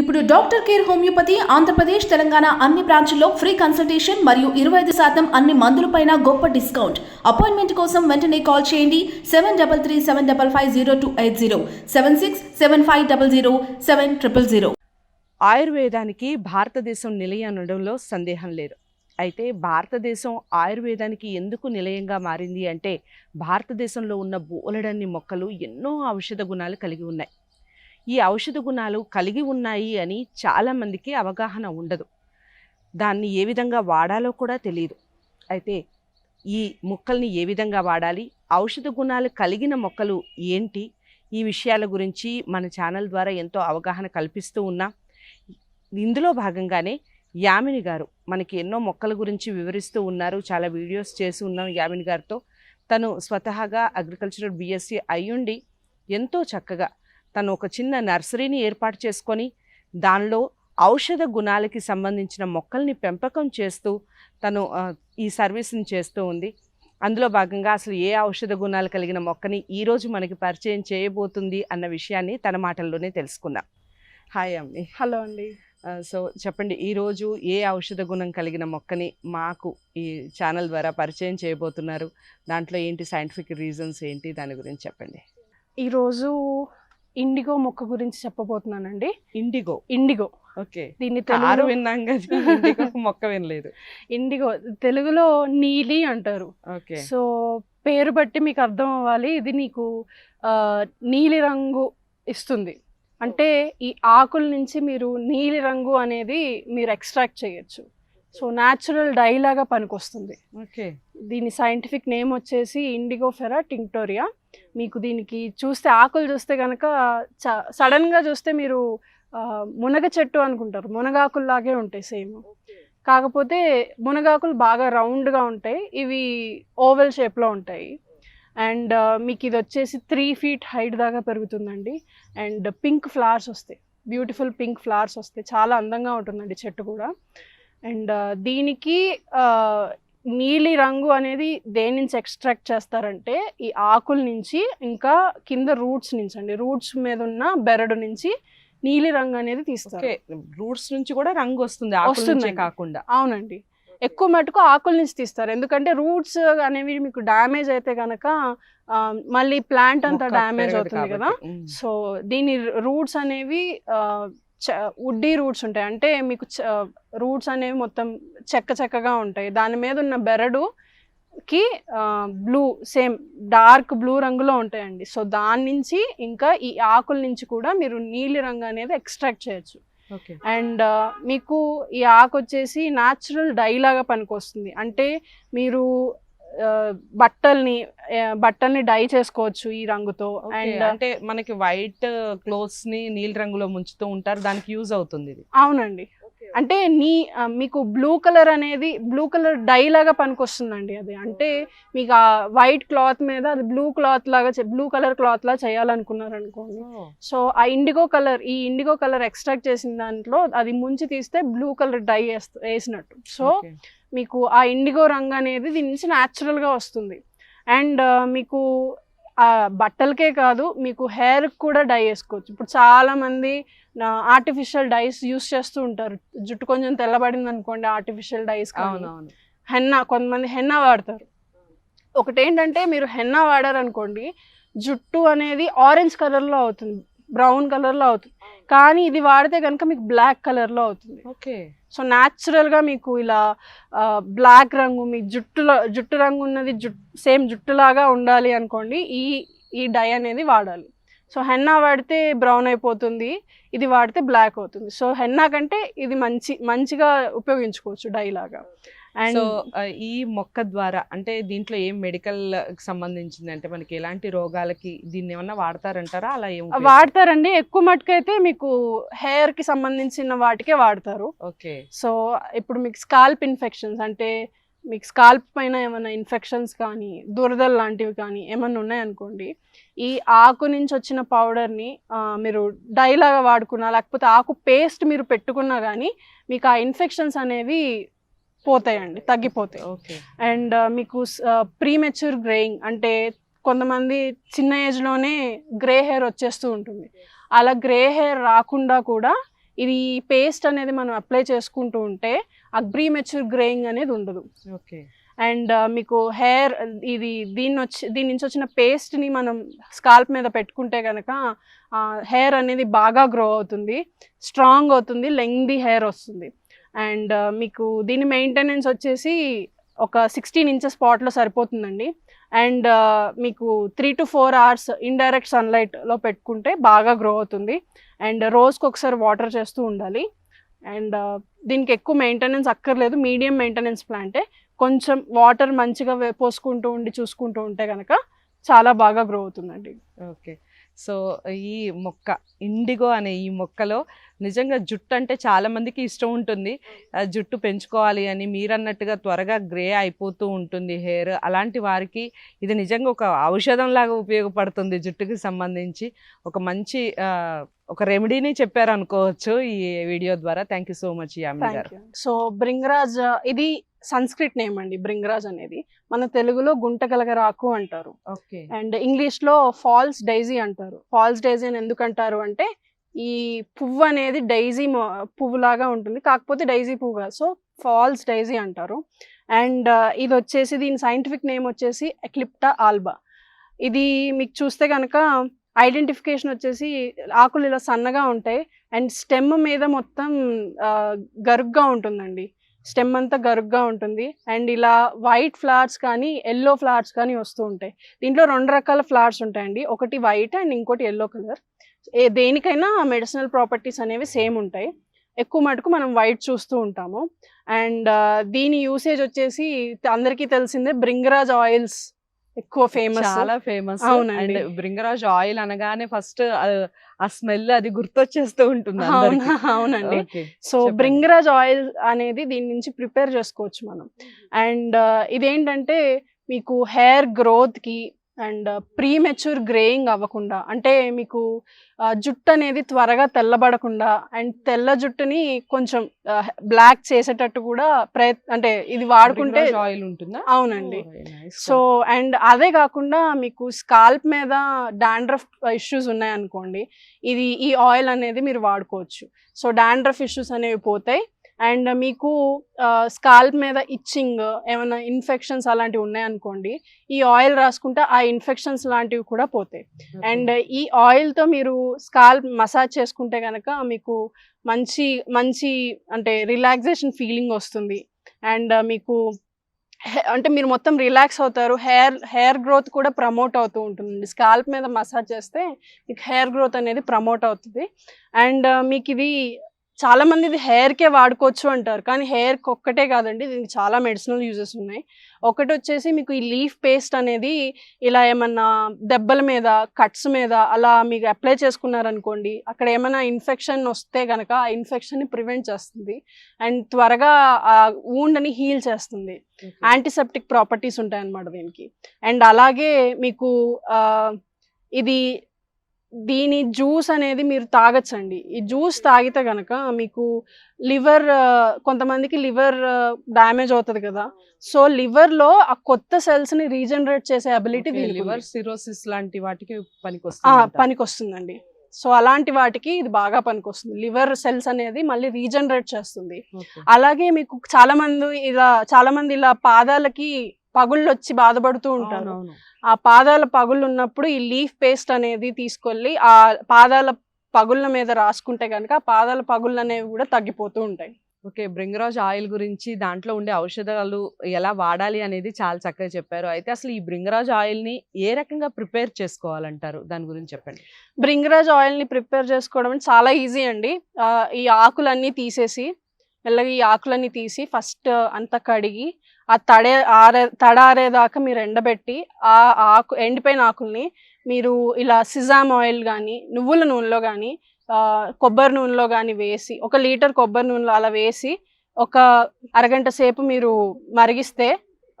ఇప్పుడు doctor care homeopathy Andhra Pradesh Telangana అన్ని బ్రాంచ్ల్లో ఫ్రీ కన్సల్టేషన్ మరియు ఇరవై ఐదు శాతం అన్ని మందులపైన గొప్ప డిస్కౌంట్. అపాయింట్మెంట్ కోసం వెంటనే కాల్ చేయండి. Seven double three seven double five zero two eight zero. Seven six seven five double zero seven triple zero. ఆయుర్వేదానికి భారతదేశం నిలయం అనడంలో సందేహం లేదు. అయితే భారతదేశం ఆయుర్వేదానికి ఎందుకు నిలయంగా మారింది అంటే భారతదేశంలో ఉన్న బోలెడన్ని మొక్కలు ఎన్నో ఔషధ గుణాలు కలిగి ఉన్నాయి. ఈ ఔషధ గుణాలు కలిగి ఉన్నాయి అని చాలామందికి అవగాహన ఉండదు. దాన్ని ఏ విధంగా వాడాలో కూడా తెలియదు. అయితే ఈ మొక్కల్ని ఏ విధంగా వాడాలి ఔషధ గుణాలు కలిగిన మొక్కలు ఏంటి ఈ విషయాల గురించి మన ఛానల్ ద్వారా ఎంతో అవగాహన కల్పిస్తూ ఉన్నాం. ఇందులో భాగంగానే యామిని గారు మనకి ఎన్నో మొక్కల గురించి వివరిస్తూ ఉన్నారు. చాలా వీడియోస్ చేసి ఉన్నాం యామిని గారితో. తను స్వతహాగా అగ్రికల్చరల్ బీఎస్సీ అయ్యుండి ఎంతో చక్కగా తను ఒక చిన్న నర్సరీని ఏర్పాటు చేసుకొని దానిలో ఔషధ గుణాలకి సంబంధించిన మొక్కల్ని పెంపకం చేస్తూ తను ఈ సర్వీస్ని చేస్తూ ఉంది. అందులో భాగంగా అసలు ఏ ఔషధ గుణాలు కలిగిన మొక్కని ఈరోజు మనకి పరిచయం చేయబోతుంది అన్న విషయాన్ని తన మాటల్లోనే తెలుసుకుందాం. హాయ్ అమ్మి. హలో అండి. సో చెప్పండి ఈరోజు ఏ ఔషధ గుణం కలిగిన మొక్కని మాకు ఈ ఛానల్ ద్వారా పరిచయం చేయబోతున్నారు? దాంట్లో ఏంటి సైంటిఫిక్ రీజన్స్ ఏంటి? దాని గురించి చెప్పండి. ఈరోజు ఇండిగో మొక్క గురించి చెప్పబోతున్నానండి. ఇండిగో. ఇండిగో. ఓకే. దీన్ని కారు విన్నాం కదా ఇండిగో మొక్క వినలేదు. ఇండిగో తెలుగులో నీలి అంటారు. ఓకే. సో పేరు బట్టి మీకు అర్థం అవ్వాలి. ఇది నీకు నీలి రంగు ఇస్తుంది. అంటే ఈ ఆకుల నుంచి మీరు నీలి రంగు అనేది మీరు ఎక్స్ట్రాక్ట్ చేయొచ్చు. సో న్యాచురల్ డై లాగా పనికొస్తుంది. ఓకే. దీని సైంటిఫిక్ నేమ్ వచ్చేసి ఇండిగోఫెరా టింక్టోరియా మీకు దీనికి చూస్తే ఆకులు చూస్తే కనుక సడన్గా చూస్తే మీరు మునగ చెట్టు అనుకుంటారు. మునగాకుల్లాగే ఉంటాయి సేమ్. కాకపోతే మునగాకులు బాగా రౌండ్గా ఉంటాయి. ఇవి ఓవెల్ షేప్లో ఉంటాయి. అండ్ మీకు ఇది వచ్చేసి త్రీ ఫీట్ హైట్ దాకా పెరుగుతుందండి. అండ్ పింక్ ఫ్లవర్స్ వస్తాయి. బ్యూటిఫుల్ పింక్ ఫ్లవర్స్ వస్తాయి. చాలా అందంగా ఉంటుందండి చెట్టు కూడా. అండ్ దీనికి నీలి రంగు అనేది దేని నుంచి ఎక్స్ట్రాక్ట్ చేస్తారంటే ఈ ఆకుల నుంచి ఇంకా కింద రూట్స్ నుంచి అండి. రూట్స్ మీద ఉన్న బెరడు నుంచి నీలి రంగు అనేది తీస్తారు. రూట్స్ నుంచి కూడా రంగు వస్తుంది వస్తుందండి. కాకుండా. అవునండి. ఎక్కువ మటుకు ఆకుల నుంచి తీస్తారు. ఎందుకంటే రూట్స్ అనేవి మీకు డ్యామేజ్ అయితే కనుక మళ్ళీ ప్లాంట్ అంతా డ్యామేజ్ అవుతుంది కదా. సో దీని రూట్స్ అనేవి ఉడ్డీ రూట్స్ ఉంటాయి. అంటే మీకు రూట్స్ అనేవి మొత్తం చెక్క చెక్కగా ఉంటాయి. దాని మీద ఉన్న బెరడు కి బ్లూ సేమ్ డార్క్ బ్లూ రంగులో ఉంటాయండి. సో దాని నుంచి ఇంకా ఈ ఆకుల నుంచి కూడా మీరు నీలి రంగు అనేది ఎక్స్ట్రాక్ట్ చేయొచ్చు. అండ్ మీకు ఈ ఆకు వచ్చేసి న్యాచురల్ డై లాగా పనికొస్తుంది. అంటే మీరు బట్టల్ని బట్టల్ని డై చేసుకోవచ్చు ఈ రంగుతో. అండ్ అంటే మనకి వైట్ క్లోత్స్ని నీలి రంగులో ముంచుతూ ఉంటారు దానికి యూజ్ అవుతుంది ఇది. అవునండి. అంటే నీ మీకు బ్లూ కలర్ అనేది బ్లూ కలర్ డై లాగా పనికొస్తుందండి అది. అంటే మీకు ఆ వైట్ క్లాత్ మీద అది బ్లూ క్లాత్ లాగా బ్లూ కలర్ క్లాత్ లా చేయాలనుకున్నారు అనుకోండి సో ఆ ఇండిగో కలర్ ఈ ఇండిగో కలర్ ఎక్స్ట్రాక్ట్ చేసిన దాంట్లో అది ముంచి తీస్తే బ్లూ కలర్ డై వేసినట్టు. సో. మీకు ఆ ఇండిగో రంగు అనేది దీని నుంచి న్యాచురల్గా వస్తుంది. అండ్ మీకు ఆ బట్టలకే కాదు మీకు హెయిర్ కూడా డై వేసుకోవచ్చు ఇప్పుడు చాలా మంది ఆర్టిఫిషియల్ డైస్ యూస్ చేస్తూ ఉంటారు. జుట్టు కొంచెం తెల్లబడింది అనుకోండి ఆర్టిఫిషియల్ డైస్ హెన్నా కొంతమంది హెన్నా వాడతారు. ఒకటి ఏంటంటే మీరు హెన్నా వాడారనుకోండి జుట్టు అనేది ఆరెంజ్ కలర్లో అవుతుంది బ్రౌన్ కలర్లో అవుతుంది. కానీ ఇది వాడితే కనుక మీకు బ్లాక్ కలర్లో అవుతుంది. ఓకే. సో న్యాచురల్గా మీకు ఇలా బ్లాక్ రంగు మీ జుట్టులో జుట్టు రంగు ఉన్నది జుట్ సేమ్ జుట్టులాగా ఉండాలి అనుకోండి ఈ ఈ డై అనేది వాడాలి. సో హెన్నా వాడితే బ్రౌన్ అయిపోతుంది ఇది వాడితే బ్లాక్ అవుతుంది. సో హెన్నా కంటే ఇది మంచి మంచిగా ఉపయోగించుకోవచ్చు డై లాగా. సో ఈ మొక్క ద్వారా అంటే దీంట్లో ఏం మెడికల్ సంబంధించింది అంటే మనకి ఎలాంటి రోగాలకి దీన్ని ఏమన్నా వాడతారంటారా? అలా ఏం? వాడతారండి. ఎక్కువ మటుకైతే మీకు హెయిర్కి సంబంధించిన వాటికే వాడతారు. ఓకే. సో ఇప్పుడు మీకు స్కాల్ప్ ఇన్ఫెక్షన్స్ అంటే మీకు స్కాల్ప్ పైన ఏమైనా ఇన్ఫెక్షన్స్ కానీ దురదలు లాంటివి కానీ ఏమైనా ఉన్నాయనుకోండి ఈ ఆకు నుంచి వచ్చిన పౌడర్ని మీరు డైలాగా వాడుకున్నా లేకపోతే ఆకు పేస్ట్ మీరు పెట్టుకున్నా కానీ మీకు ఆ ఇన్ఫెక్షన్స్ అనేవి పోతాయండి తగ్గిపోతాయి. ఓకే. అండ్ మీకు ప్రీమెచ్యూర్ గ్రేయింగ్ అంటే కొంతమంది చిన్న ఏజ్లోనే గ్రే హెయిర్ వచ్చేస్తూ ఉంటుంది. అలా గ్రే హెయిర్ రాకుండా కూడా ఇది పేస్ట్ అనేది మనం అప్లై చేసుకుంటూ ఉంటే ఆ ప్రీ మెచ్యూర్ గ్రేయింగ్ అనేది ఉండదు. ఓకే. అండ్ మీకు హెయిర్ ఇది దీన్ని వచ్చి దీని నుంచి వచ్చిన పేస్ట్ని మనం స్కాల్ప్ మీద పెట్టుకుంటే కనుక హెయిర్ అనేది బాగా గ్రో అవుతుంది స్ట్రాంగ్ అవుతుంది లెంగ్దీ హెయిర్ వస్తుంది. అండ్ మీకు దీని మెయింటెనెన్స్ వచ్చేసి ఒక సిక్స్టీన్ ఇంచెస్ స్పాట్లో సరిపోతుందండి. అండ్ మీకు three to four hours indirect సన్లైట్లో పెట్టుకుంటే బాగా గ్రో అవుతుంది. అండ్ రోజుకి ఒకసారి వాటర్ చేస్తూ ఉండాలి. అండ్ దీనికి ఎక్కువ మెయింటెనెన్స్ అక్కర్లేదు. మీడియం మెయింటెనెన్స్ ప్లాంటే. కొంచెం వాటర్ మంచిగా పోసుకుంటూ ఉండి చూసుకుంటూ ఉంటే కనుక చాలా బాగా గ్రో అవుతుందండి. ఓకే. సో ఈ మొక్క ఇండిగో అనే ఈ మొక్కలో నిజంగా జుట్టు అంటే చాలా మందికి ఇష్టం ఉంటుంది. ఆ జుట్టు పెంచుకోవాలి అని మీరన్నట్టుగా త్వరగా గ్రే అయిపోతూ ఉంటుంది హెయిర్. అలాంటి వారికి ఇది నిజంగా ఒక ఔషధం లాగా ఉపయోగపడుతుంది జుట్టుకి సంబంధించి. ఒక మంచి ఒక రెమెడీని చెప్పారు అనుకోవచ్చు ఈ వీడియో ద్వారా. Thank you so much Yamini garu. So Bhringraj ఇది సంస్కృత్ నేమ్ అండి బ్రింగరాజ్ అనేది. మన తెలుగులో గుంటగలగరాకు అంటారు. ఓకే. అండ్ ఇంగ్లీష్లో ఫాల్స్ డైజీ అంటారు. ఫాల్స్ డైజీ అని ఎందుకు అంటారు అంటే ఈ పువ్వు అనేది డైజీ పువ్వులాగా ఉంటుంది. కాకపోతే డైజీ పువ్వు కాదు. సో ఫాల్స్ డైజీ అంటారు. అండ్ ఇది వచ్చేసి దీని సైంటిఫిక్ నేమ్ వచ్చేసి ఎక్లిప్టా ఆల్బా. ఇది మీకు చూస్తే కనుక ఐడెంటిఫికేషన్ వచ్చేసి ఆకులు ఇలా సన్నగా ఉంటాయి. అండ్ స్టెమ్ మీద మొత్తం గరుగ్గా ఉంటుందండి. స్టెమ్ అంతా గరుగ్గా ఉంటుంది. అండ్ ఇలా వైట్ ఫ్లవర్స్ కానీ ఎల్లో ఫ్లవర్స్ కానీ వస్తూ ఉంటాయి. దీంట్లో రెండు రకాల ఫ్లవర్స్ ఉంటాయండి. ఒకటి వైట్ అండ్ ఇంకోటి ఎల్లో కలర్. ఏ దేనికైనా మెడిసినల్ ప్రాపర్టీస్ అనేవి సేమ్ ఉంటాయి. ఎక్కువ మటుకు మనం వైట్ చూస్తూ ఉంటాము. అండ్ దీని యూసేజ్ వచ్చేసి అందరికీ తెలిసిందే బ్రింగరాజ్ ఆయిల్స్ ఎక్కువ ఫేమస్ చాలా ఫేమస్ అవునండి. అండ్ బ్రింగరాజ్ ఆయిల్ అనగానే ఫస్ట్ ఆ స్మెల్ అది గుర్తొచ్చేస్తూ ఉంటుంది. అవునండి సో. బ్రింగరాజ్ ఆయిల్ అనేది దీని నుంచి ప్రిపేర్ చేసుకోవచ్చు మనం అండ్ ఇదేంటంటే మీకు హెయిర్ గ్రోత్కి అండ్ ప్రీ మెచ్యూర్ గ్రేయింగ్ అవ్వకుండా అంటే మీకు ఆ, జుట్టు అనేది త్వరగా తెల్లబడకుండా అండ్ తెల్ల జుట్టుని కొంచెం బ్లాక్ చేసేటట్టు కూడా ప్రయత్ అంటే ఇది వాడుకుంటే ఆయిల్ ఉంటుందా? అవునండి. Oh. సో అండ్ అదే కాకుండా మీకు స్కాల్ప్ మీద డాండ్రఫ్ ఇష్యూస్ ఉన్నాయనుకోండి ఇది ఈ ఆయిల్ అనేది మీరు వాడుకోవచ్చు. సో డాండ్రఫ్ ఇష్యూస్ అనేవి పోతాయి. అండ్ మీకు స్కాల్ప్ మీద ఇచ్చింగ్ ఏమైనా ఇన్ఫెక్షన్స్ అలాంటివి ఉన్నాయనుకోండి ఈ ఆయిల్ రాసుకుంటే ఆ ఇన్ఫెక్షన్స్ లాంటివి కూడా పోతాయి. అండ్ ఈ ఆయిల్తో మీరు స్కాల్ప్ మసాజ్ చేసుకుంటే కనుక మీకు మంచి మంచి అంటే రిలాక్సేషన్ ఫీలింగ్ వస్తుంది. అండ్ మీకు అంటే మీరు మొత్తం రిలాక్స్ అవుతారు. హెయిర్ హెయిర్ గ్రోత్ కూడా ప్రమోట్ అవుతూ ఉంటుంది స్కాల్ప్ మీద మసాజ్ చేస్తే మీకు హెయిర్ గ్రోత్ అనేది ప్రమోట్ అవుతుంది. అండ్ మీకు ఇది చాలా మంది ఇది హెయిర్కే వాడుకోవచ్చు అంటారు. కానీ హెయిర్కి ఒక్కటే కాదండి దీనికి చాలా మెడిసినల్ యూజెస్ ఉన్నాయి. ఒకటి వచ్చేసి మీకు ఈ లీఫ్ పేస్ట్ అనేది ఇలా ఏమన్నా దెబ్బల మీద కట్స్ మీద అలా మీకు అప్లై చేసుకున్నారనుకోండి అక్కడ ఏమైనా ఇన్ఫెక్షన్ వస్తే కనుక ఆ ఇన్ఫెక్షన్ని ప్రివెంట్ చేస్తుంది. అండ్ త్వరగా ఆ wound ని హీల్ చేస్తుంది. యాంటీసెప్టిక్ ప్రాపర్టీస్ ఉంటాయన్నమాట దీనికి. అండ్ అలాగే మీకు ఇది దీని జ్యూస్ అనేది మీరు తాగొచ్చండి. ఈ జ్యూస్ తాగితే కనుక మీకు లివర్ కొంతమందికి లివర్ డ్యామేజ్ అవుతుంది కదా. సో లివర్లో ఆ కొత్త సెల్స్ని రీజనరేట్ చేసే అబిలిటీ లివర్. సిరోసిస్ లాంటి వాటికి పనికొస్తుంది పనికొస్తుందండి. సో అలాంటి వాటికి ఇది బాగా పనికొస్తుంది. లివర్ సెల్స్ అనేది మళ్ళీ రీజనరేట్ చేస్తుంది. అలాగే మీకు చాలా మంది ఇలా చాలా మంది ఇలా పాదాలకి పగుళ్ళు వచ్చి బాధపడుతూ ఉంటారు. ఆ పాదాల పగుళ్ళు ఉన్నప్పుడు ఈ లీఫ్ పేస్ట్ అనేది తీసుకెళ్ళి ఆ పాదాల పగుళ్ళ మీద రాసుకుంటే కనుక ఆ పాదాల పగుళ్ళు అనేవి కూడా తగ్గిపోతూ ఉంటాయి. ఓకే బ్రింగరాజ్ ఆయిల్ గురించి దాంట్లో ఉండే ఔషధాలు ఎలా వాడాలి అనేది చాలా చక్కగా చెప్పారు. అయితే అసలు ఈ బ్రింగరాజ్ ఆయిల్ని ఏ రకంగా ప్రిపేర్ చేసుకోవాలంటారు? దాని గురించి చెప్పండి. బ్రింగరాజ్ ఆయిల్ని ప్రిపేర్ చేసుకోవడం అంటే చాలా ఈజీ అండి. ఈ ఆకులన్నీ తీసేసి మెల్లగా ఈ ఆకులన్నీ తీసి ఫస్ట్ అంతా కడిగి ఆ తడే ఆరే తడారేదాకా మీరు ఎండబెట్టి ఆ ఆకు ఎండిపోయిన ఆకుల్ని మీరు ఇలా సిజామ్ ఆయిల్ కానీ నువ్వుల నూనెలో కానీ కొబ్బరి నూనెలో కానీ వేసి ఒక లీటర్ కొబ్బరి నూనెలో అలా వేసి ఒక అరగంట సేపు మీరు మరిగిస్తే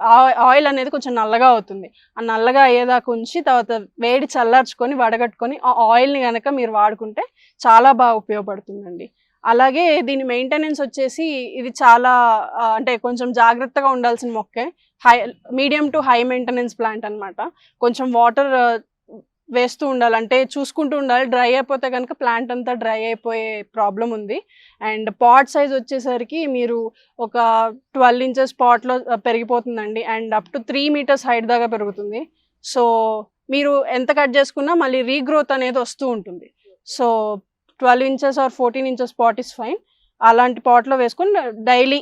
ఆ- ఆయిల్ అనేది కొంచెం నల్లగా అవుతుంది. ఆ నల్లగా అయ్యేదాకా ఉంచి తర్వాత వేడి చల్లార్చుకొని వడగట్టుకొని ఆ ఆయిల్ని కనుక మీరు వాడుకుంటే చాలా బాగా ఉపయోగపడుతుందండి. అలాగే దీని మెయింటెనెన్స్ వచ్చేసి ఇది చాలా అంటే కొంచెం జాగ్రత్తగా ఉండాల్సిన మొక్కే. High medium to high maintenance plant అనమాట కొంచెం వాటర్ వేస్తూ ఉండాలి. అంటే చూసుకుంటూ ఉండాలి. డ్రై అయిపోతే కనుక ప్లాంట్ అంతా డ్రై అయిపోయే ప్రాబ్లం ఉంది. అండ్ పాట్ సైజ్ వచ్చేసరికి మీరు ఒక ట్వెల్వ్ ఇంచెస్ పాట్లో పెరిగిపోతుందండి. And up to three metres height దాకా పెరుగుతుంది. సో మీరు ఎంత కట్ చేసుకున్నా మళ్ళీ రీగ్రోత్ అనేది వస్తూ ఉంటుంది. So twelve inches or fourteen inches pot is fine అలాంటి పాట్లో వేసుకొని డైలీ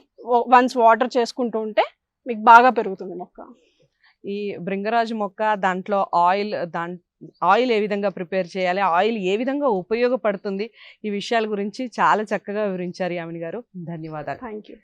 వన్స్ వాటర్ చేసుకుంటూ ఉంటే మీకు బాగా పెరుగుతుంది మొక్క. ఈ భృంగరాజు మొక్క దాంట్లో ఆయిల్ దాంట్ ఆయిల్ ఏ విధంగా ప్రిపేర్ చేయాలి ఆయిల్ ఏ విధంగా ఉపయోగపడుతుంది ఈ విషయాల గురించి చాలా చక్కగా వివరించారు యామిని గారు. ధన్యవాదాలు. Thank you